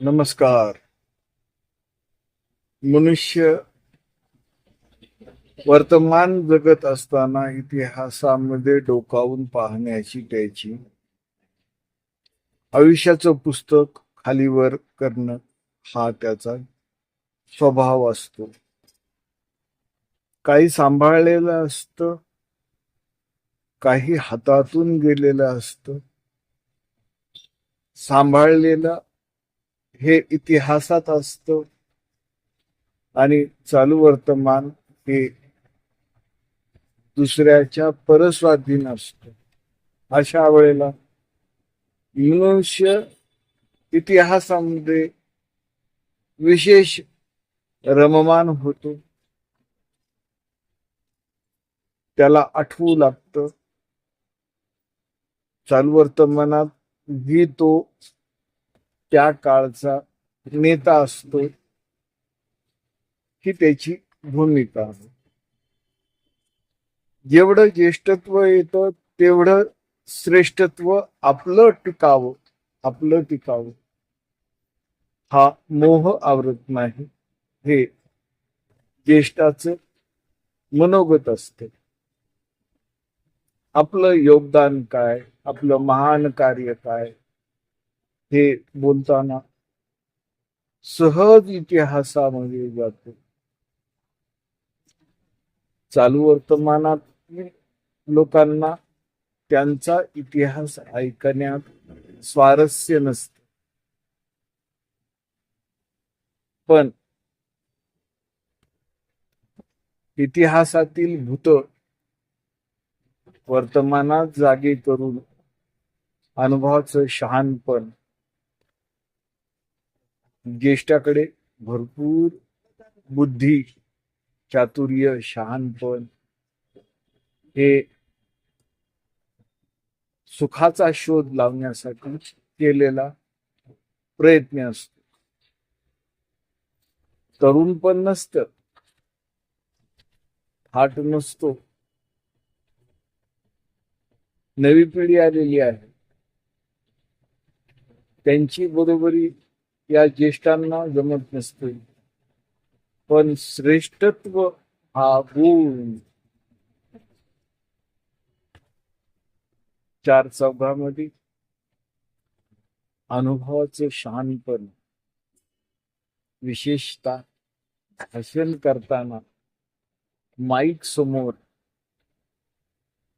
नमस्कार. मनुष्य वर्तमान जगत असताना इतिहासामध्ये डोकावून पाहण्याची त्याची आयुष्याचं पुस्तक खालीवर करणं हा त्याचा स्वभाव असतो. काही सांभाळलेलं असतं काही हातातून गेलेलं असतं. सांभाळलेलं हे इतिहासात असतं. आणि चालू वर्तमान हे दुसऱ्याच्या परस्वाधीन असतं. अशा वेळेला मनुष्य इतिहासामध्ये विशेष रममान होतो. त्याला आठवू लागतं. चालू वर्तमानात ही तो त्या काळचा नेता असतो ही त्याची भूमिका आहे. जेवढं ज्येष्ठत्व येतं तेवढं श्रेष्ठत्व आपलं टिकावं आपलं टिकावं. हा मोह आवरत नाही. हे ज्येष्ठाचं मनोगत असते. आपलं योगदान काय आपलं महान कार्य काय हे बोलताना सहज इतिहासामध्ये जातो. चालू वर्तमानात लोकांना त्यांचा इतिहास ऐकण्यात स्वारस्य नसते. पण इतिहासातील भूत वर्तमानात जागे करून अनुभवाचं शहाणपण ज्येष्ठाकडे भरपूर बुद्धी चातुर्य शहाणपण हे सुखाचा शोध लावण्यासाठी केलेला प्रयत्न असतो. तरुण पण नसत. हाट नसतो. नवी पिढी आलेली आहे. त्यांची बरोबरी या ज्येष्ठांना जमत नसते. पण श्रेष्ठत्व हा गुण. चार चौघामध्ये अनुभवाचं शहाणपण विशेषतः भाषण करताना माईक समोर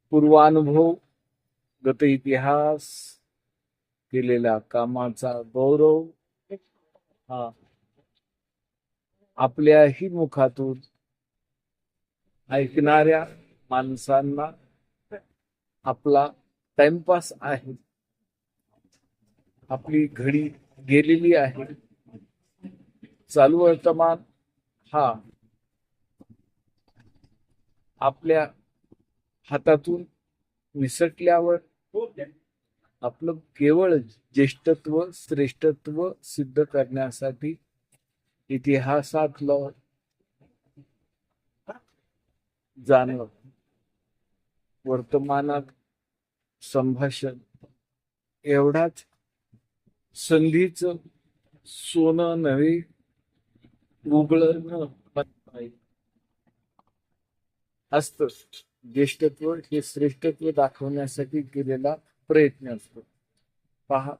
पूर्वानुभव गत इतिहास केलेल्या कामाचा गौरव आपल्याही मुखातून ऐकणाऱ्या माणसांना आपला टाइमपास आहे. आपली घडी गेलेली आहे. चालू वर्तमान हा आपल्या हातातून विसटल्यावर आपलं केवळ ज्येष्ठत्व श्रेष्ठत्व सिद्ध करण्यासाठी इतिहासातलं जाणं वर्तमानात संभाषण. एवढाच संधीच सोनं नव्हे उगळणं असत. ज्येष्ठत्व हे श्रेष्ठत्व दाखवण्यासाठी केलेला प्रयत्न असतो. पहा.